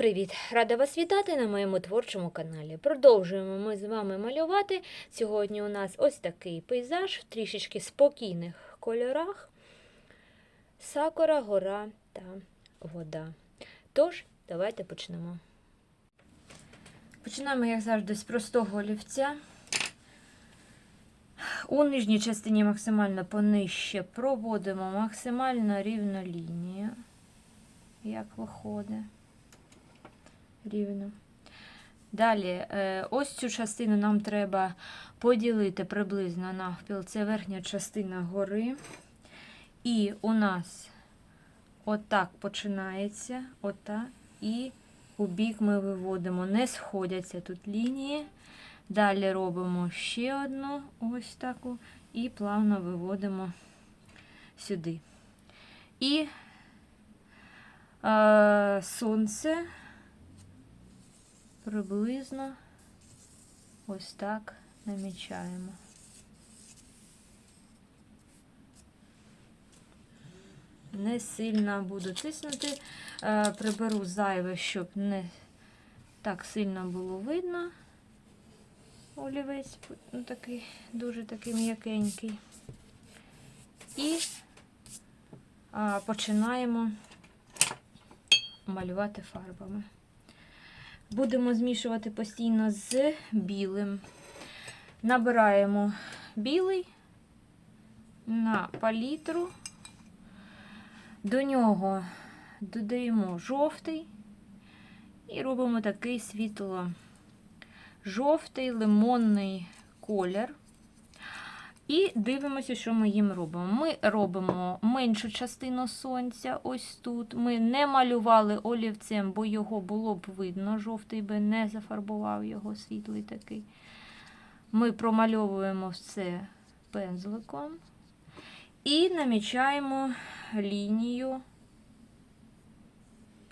привіт! Рада вас вітати на моєму творчому каналі. Продовжуємо ми з вами малювати. Сьогодні у нас ось такий пейзаж в трішечки спокійних кольорах. Сакура, гора та вода. Тож, давайте почнемо. Починаємо, як завжди, з простого олівця. У нижній частині максимально понижче проводимо максимально рівну лінію. Як виходить рівно. Далі, е, ось цю частину нам треба поділити приблизно навпіл. Це верхня частина гори. І у нас отак починається, отак, і у бік ми виводимо, не сходяться тут лінії. Далі робимо ще одну ось таку, і плавно виводимо сюди. І е, сонце приблизно ось так намічаємо. Не сильно буду тиснути, е, приберу зайве, щоб не так сильно було видно. Олівець ну, такий, дуже такий м'якенький. І а, починаємо малювати фарбами. Будемо змішувати постійно з білим. Набираємо білий на палітру, до нього додаємо жовтий і робимо такий світло жовтий лимонний колір. І дивимося, що ми їм робимо. Ми робимо меншу частину сонця, ось тут. Ми не малювали олівцем, бо його було б видно. Жовтий би не зафарбував його світлий такий. Ми промальовуємо все пензликом і намічаємо лінію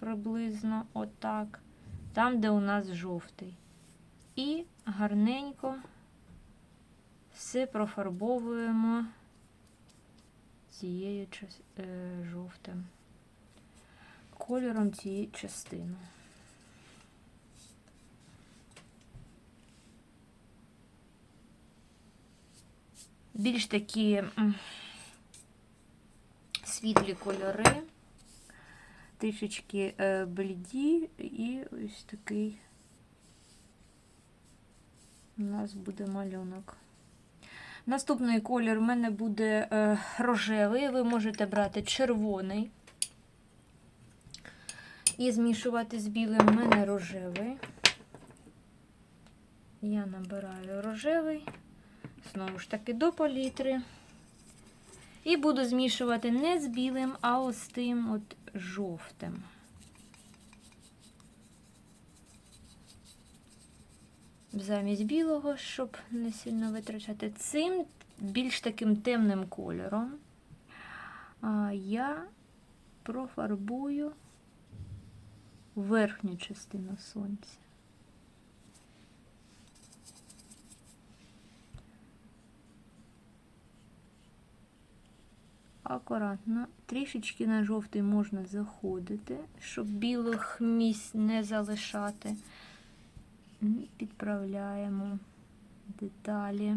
приблизно отак, там, де у нас жовтий. І гарненько все профарбовуємо цією е, жовтим кольором цієї частини. Більш такі світлі кольори, трішечки е, бліді і ось такий у нас буде малюнок. Наступний колір у мене буде е, рожевий, ви можете брати червоний і змішувати з білим у мене рожевий. Я набираю рожевий, знову ж таки, до палітри. І буду змішувати не з білим, а ось тим от жовтим. Замість білого, щоб не сильно витрачати. Цим більш таким темним кольором я профарбую верхню частину сонця. Акуратно, трішечки на жовтий можна заходити, щоб білих місць не залишати. Підправляємо деталі.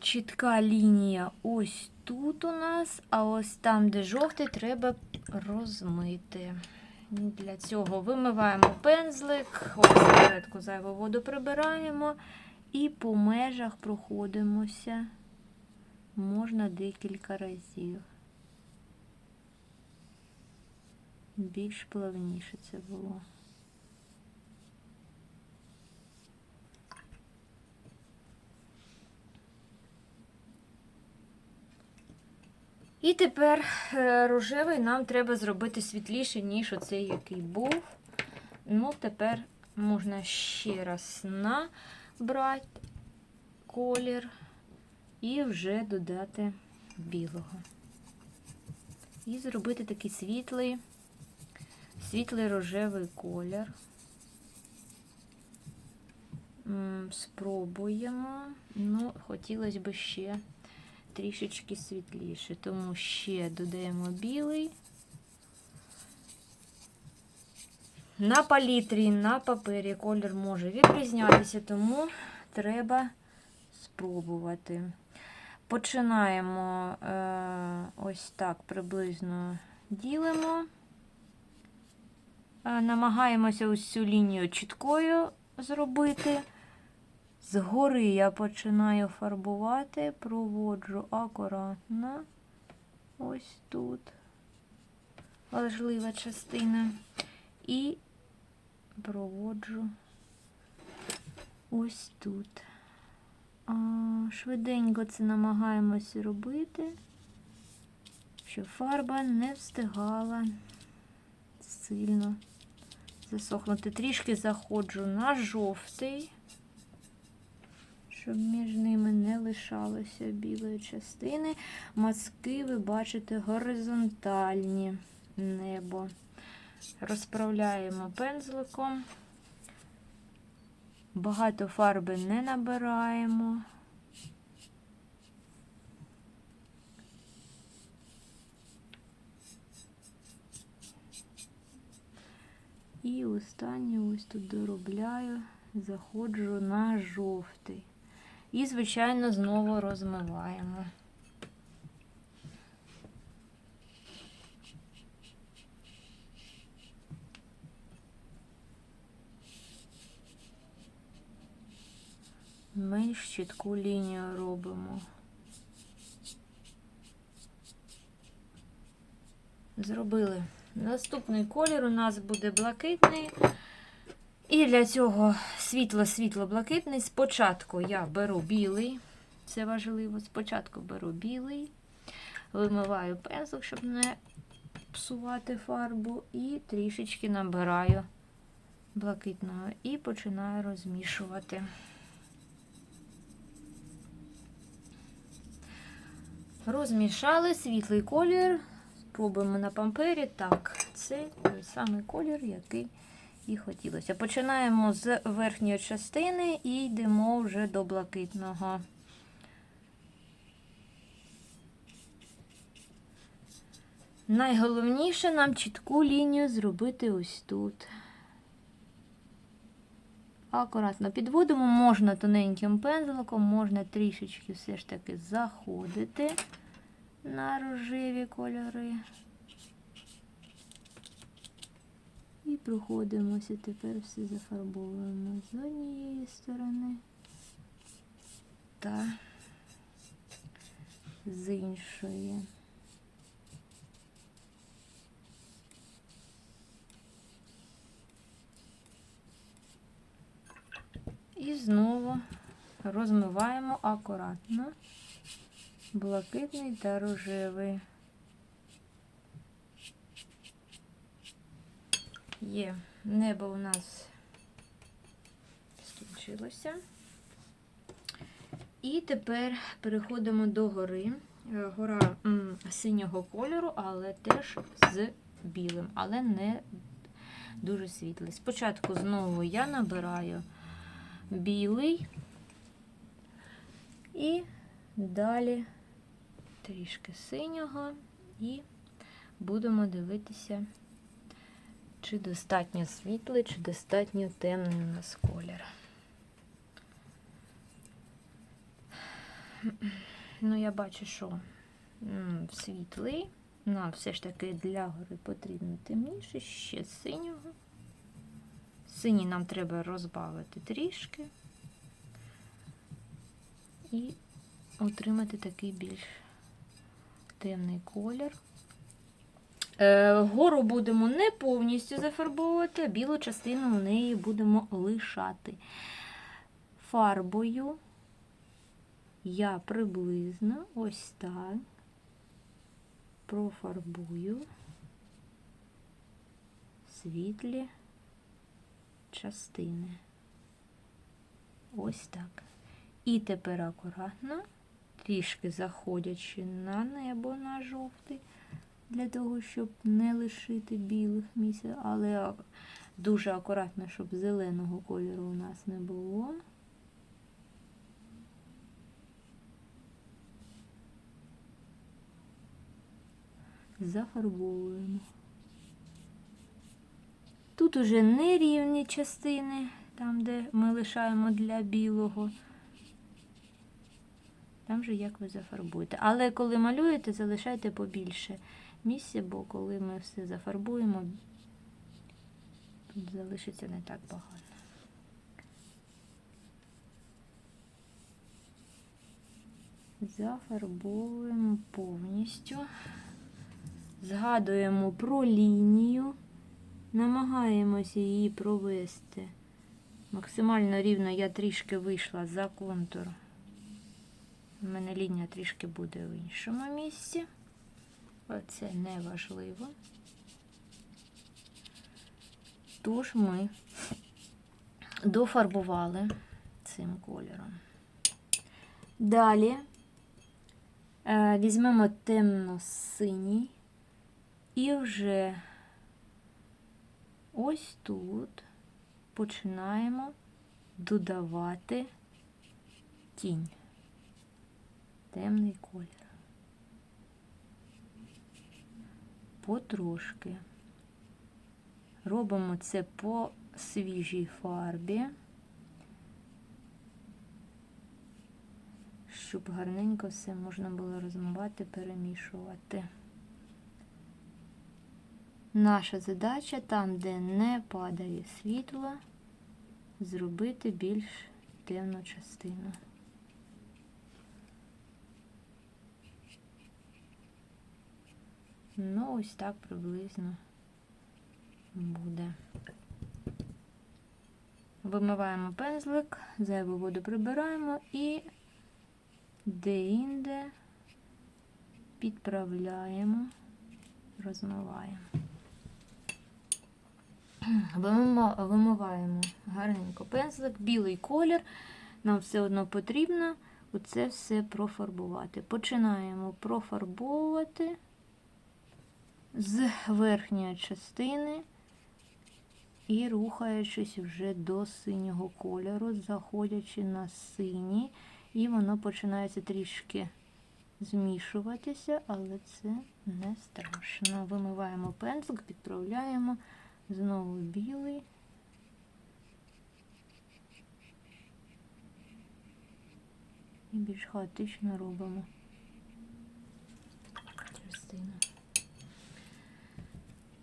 Чітка лінія ось тут у нас, а ось там, де жовтий, треба розмити. Для цього вимиваємо пензлик, ось зайву воду прибираємо і по межах проходимося можна декілька разів. Більш плавніше це було. І тепер е, рожевий нам треба зробити світліше, ніж оцей, який був. Ну, тепер можна ще раз набрати колір і вже додати білого. І зробити такий світлий світлий рожевий колір. Спробуємо. Ну, хотілося б ще трішечки світліше, тому ще додаємо білий. На палітрі, на папері колір може відрізнятися, тому треба спробувати. Починаємо е, ось так приблизно ділимо. Е, намагаємося ось цю лінію чіткою зробити. Згори я починаю фарбувати, проводжу акуратно. Ось тут важлива частина. І проводжу ось тут. Швиденько це намагаємося робити, щоб фарба не встигала сильно засохнути. Трішки заходжу на жовтий, щоб між ними не лишалося білої частини. Мазки, ви бачите, горизонтальні небо. Розправляємо пензликом. Багато фарби не набираємо. І останнє ось тут доробляю, заходжу на жовтий. І, звичайно, знову розмиваємо. Менш чітку лінію робимо. Зробили. Наступний колір у нас буде блакитний. І для цього світло-світло-блакитний. Спочатку я беру білий, це важливо. Спочатку беру білий, вимиваю пензлик, щоб не псувати фарбу, і трішечки набираю блакитного і починаю розмішувати. Розмішали світлий колір. Спробуємо на пампері. Так, це той самий колір, який і хотілося. Починаємо з верхньої частини і йдемо вже до блакитного. Найголовніше нам чітку лінію зробити ось тут. Акуратно підводимо, можна тоненьким пензликом, можна трішечки все ж таки заходити на рожеві кольори. І проходимося, тепер все зафарбовуємо з однієї сторони та з іншої. І знову розмиваємо акуратно блакитний та рожевий. Є, небо у нас скінчилося. І тепер переходимо до гори. Гора м, синього кольору, але теж з білим, але не дуже світлий. Спочатку знову я набираю білий і далі трішки синього і будемо дивитися, чи достатньо світлий, чи достатньо темний у нас колір. Ну, я бачу, що світлий. Нам все ж таки для гори потрібно темніше, ще синього. Синій нам треба розбавити трішки і отримати такий більш темний колір. Е, Гору будемо не повністю зафарбовувати, а білу частину в неї будемо лишати. Фарбою я приблизно ось так профарбую світлі частини. Ось так. І тепер акуратно, трішки заходячи на небо на жовтий, для того, щоб не лишити білих місць, але дуже акуратно, щоб зеленого кольору у нас не було. зафарбовуємо. Тут уже нерівні частини, там, де ми лишаємо для білого. Там же як ви зафарбуєте. Але коли малюєте, залишайте побільше місця, бо коли ми все зафарбуємо, тут залишиться не так багато. Зафарбовуємо повністю. Згадуємо про лінію, намагаємося її провести максимально рівно. Я трішки вийшла за контур. У мене лінія трішки буде в іншому місці. Оце не важливо. Тож ми дофарбували цим кольором. Далі е, візьмемо темно-синій і вже ось тут починаємо додавати тінь, темний колір. Потрошки. Робимо це по свіжій фарбі, щоб гарненько все можна було розмивати, перемішувати. Наша задача там, де не падає світло, зробити більш темну частину. Ну, ось так приблизно буде. Вимиваємо пензлик, зайву воду прибираємо і де-інде підправляємо, розмиваємо. Вимиваємо гарненько пензлик, білий колір. Нам все одно потрібно оце все профарбувати. Починаємо профарбовувати з верхньої частини і рухаючись вже до синього кольору, заходячи на синій, і воно починається трішки змішуватися, але це не страшно. Вимиваємо пензлик, підправляємо знову білий. І більш хаотично робимо частину.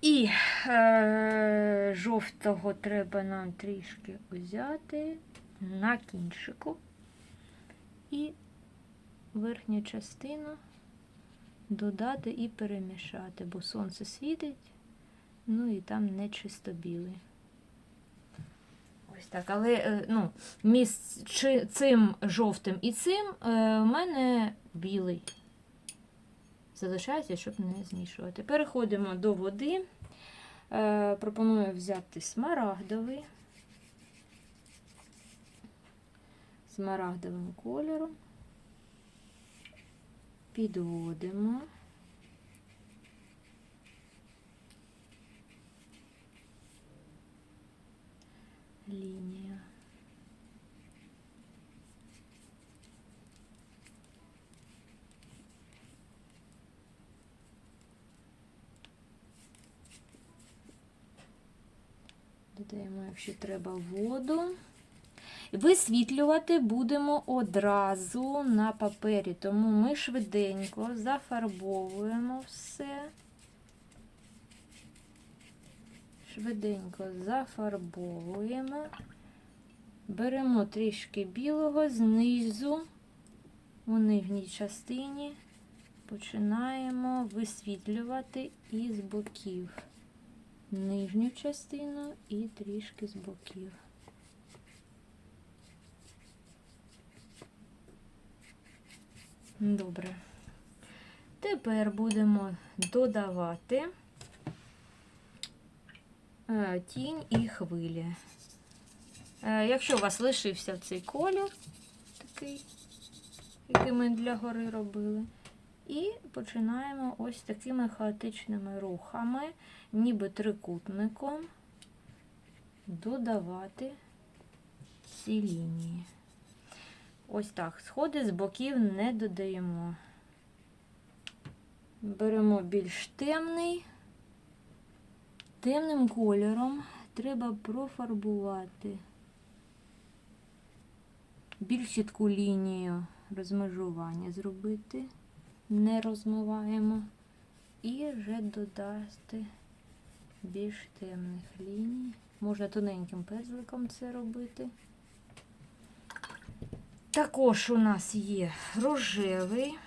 І е, жовтого треба нам трішки взяти на кінчику і верхню частину додати і перемішати, бо сонце світить, ну і там не чисто білий. Ось так, але е, ну, між цим жовтим і цим е, в мене білий залишається, щоб не змішувати. Переходимо до води. Е, пропоную взяти смарагдовий. Смарагдовим кольором. Підводимо. Лінія. Якщо треба, воду. Висвітлювати будемо одразу на папері, тому ми швиденько зафарбовуємо все. Швиденько зафарбовуємо. Беремо трішки білого знизу, у нижній частині починаємо висвітлювати із боків нижню частину і трішки з боків. Добре. Тепер будемо додавати е, тінь і хвилі. Е, Якщо у вас лишився цей колір, такий, який ми для гори робили, і починаємо ось такими хаотичними рухами, ніби трикутником, додавати ці лінії. Ось так. Сходи з боків не додаємо. беремо більш темний. Темним кольором треба профарбувати більш чітку лінію розмежування зробити, не розмиваємо, і вже додати більш темних ліній. Можна тоненьким пензликом це робити. Також у нас є рожевий.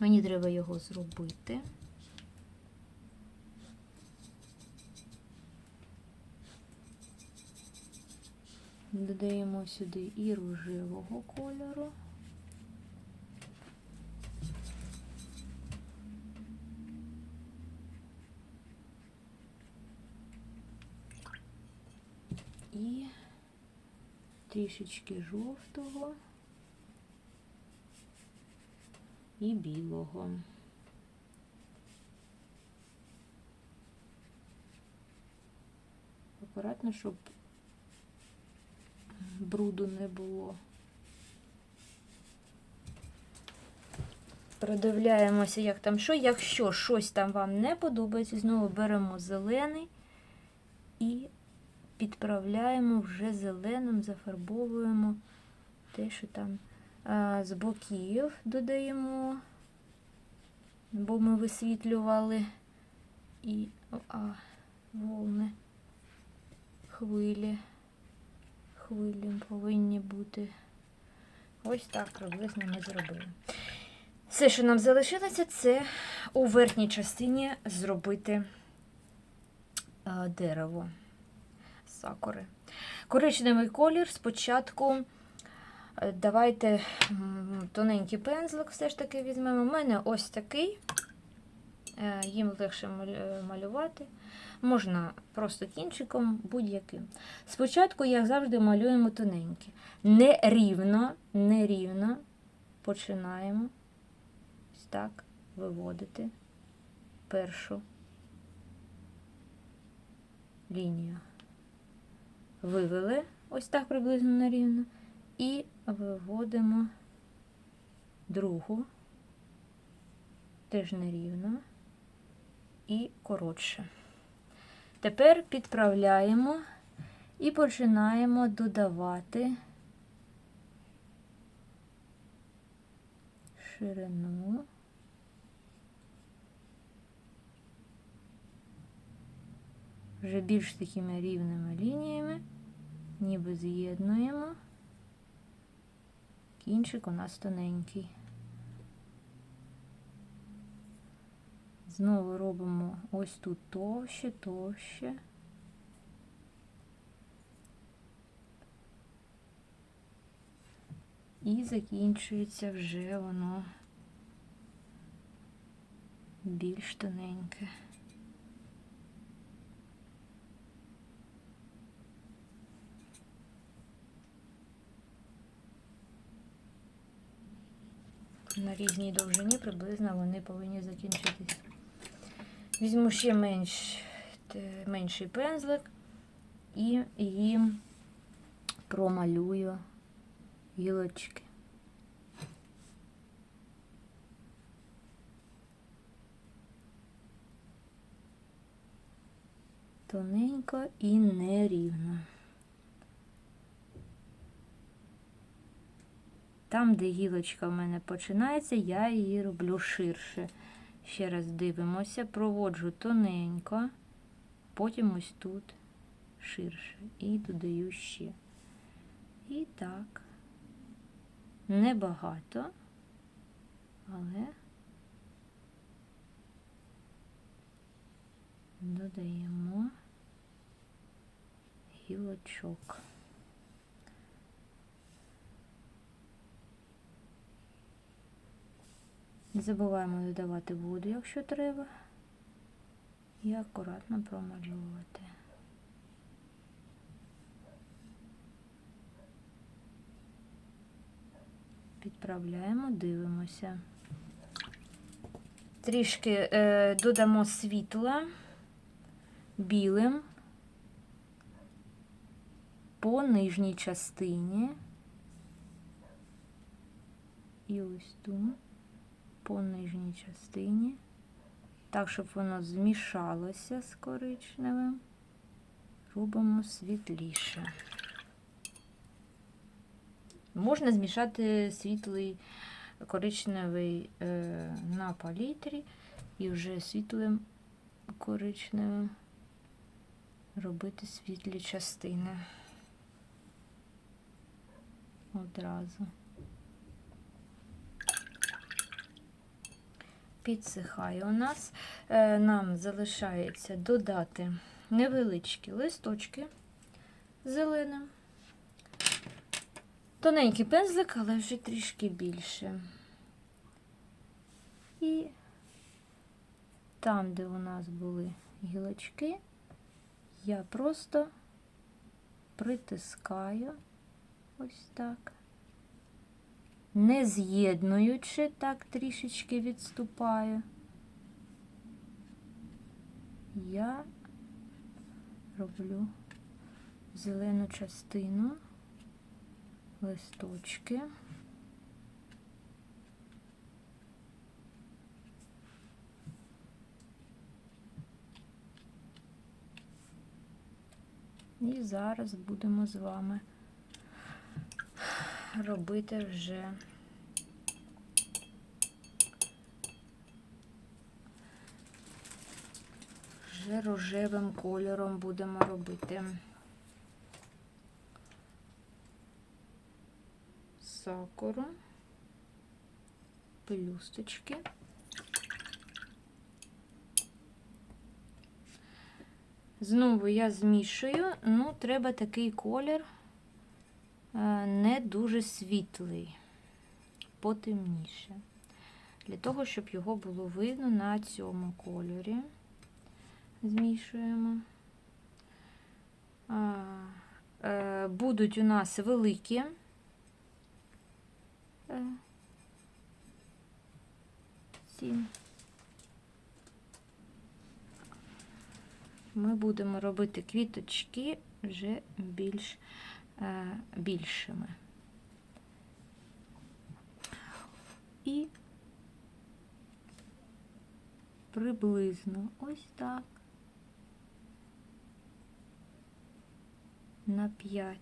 Мені треба його зробити. Додаємо сюди і рожевого кольору. І трішечки жовтого і білого. Акуратно, щоб бруду не було. Продивляємося, як там що. Якщо щось там вам не подобається, знову беремо зелений і підправляємо вже зеленим, зафарбовуємо те, що там з боків додаємо, бо ми висвітлювали і а, волни, хвилі. Хвилі повинні бути. Ось так приблизно ми зробили. Все, що нам залишилося, це у верхній частині зробити а, дерево сакури. Коричневий колір спочатку. е, Давайте тоненький пензлик все ж таки візьмемо. У мене ось такий, Е, їм легше е, малювати. Можна просто кінчиком будь-яким. Спочатку, як завжди, малюємо тоненькі. Не рівно, не рівно починаємо ось так виводити першу лінію. Вивели ось так приблизно на рівно. І виводимо другу, теж нерівно і коротше. Тепер підправляємо і починаємо додавати ширину. Вже більш такими рівними лініями, ніби з'єднуємо. Кінчик у нас тоненький. Знову робимо ось тут товще, товще. І закінчується вже воно більш тоненьке. На різній довжині приблизно вони повинні закінчитись. Візьму ще менш, менший пензлик і їм промалюю гілочки. Тоненько і нерівно. Там, де гілочка в мене починається, я її роблю ширше. Ще раз дивимося, проводжу тоненько, потім ось тут ширше. І додаю ще. І так, небагато, але додаємо гілочок. Не забуваємо додавати воду, якщо треба, і акуратно промальовувати. Підправляємо, дивимося. Трішки е, додамо світла білим по нижній частині. І ось тут. По нижній частині, так, щоб воно змішалося з коричневим. Робимо світліше. Можна змішати світлий коричневий е, на палітрі і вже світлим коричневим робити світлі частини одразу. Підсихає у нас. Е, Нам залишається додати невеличкі листочки зеленим. Тоненький пензлик, але вже трішки більше. І там, де у нас були гілочки, я просто притискаю ось так, не з'єднуючи, так трішечки відступаю. Я роблю зелену частину, листочки. І зараз будемо з вами робити вже. Вже рожевим кольором будемо робити. Сакуру, пелюсточки. Знову я змішую, ну, треба такий колір не дуже світлий, потемніше. Для того, щоб його було видно на цьому кольорі. Змішуємо. Е, Будуть у нас великі. е. Ми будемо робити квіточки вже більш е, більшими. І приблизно ось так на 5.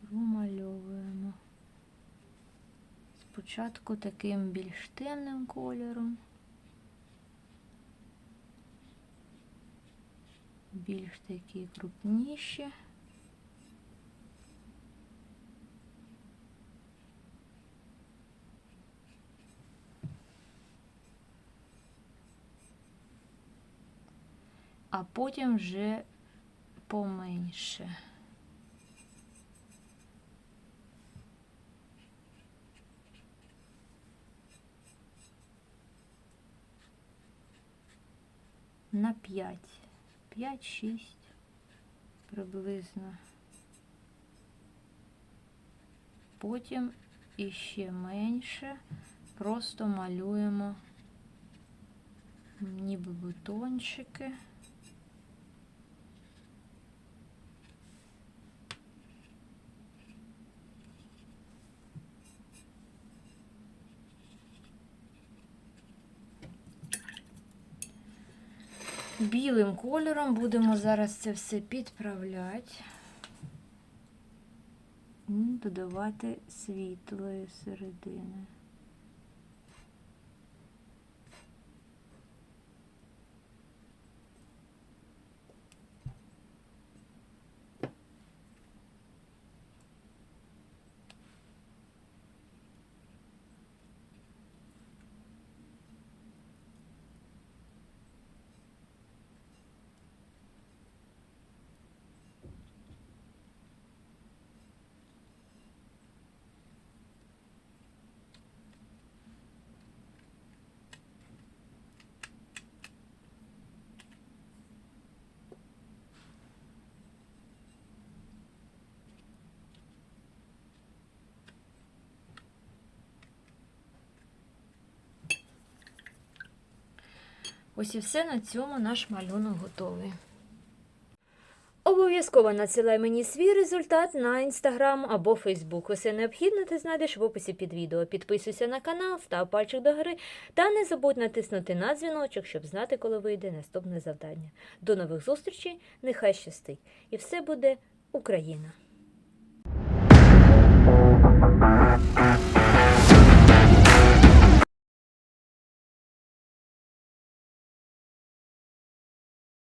Промальовуємо. Спочатку таким більш темним кольором. Більш такі крупніші. А потім вже поменше. На 5, 5-6 приблизно. Потім іще менше, просто малюємо ніби бутончики. Білим кольором будемо зараз це все підправляти. Додавати світлої середини. Ось і все на цьому наш малюнок готовий. Обов'язково надсилай мені свій результат на інстаграм або фейсбук. Усе необхідне ти знайдеш в описі під відео. Підписуйся на канал, став пальчик до гори та не забудь натиснути на дзвіночок, щоб знати, коли вийде наступне завдання. До нових зустрічей, нехай щастить! І все буде Україна!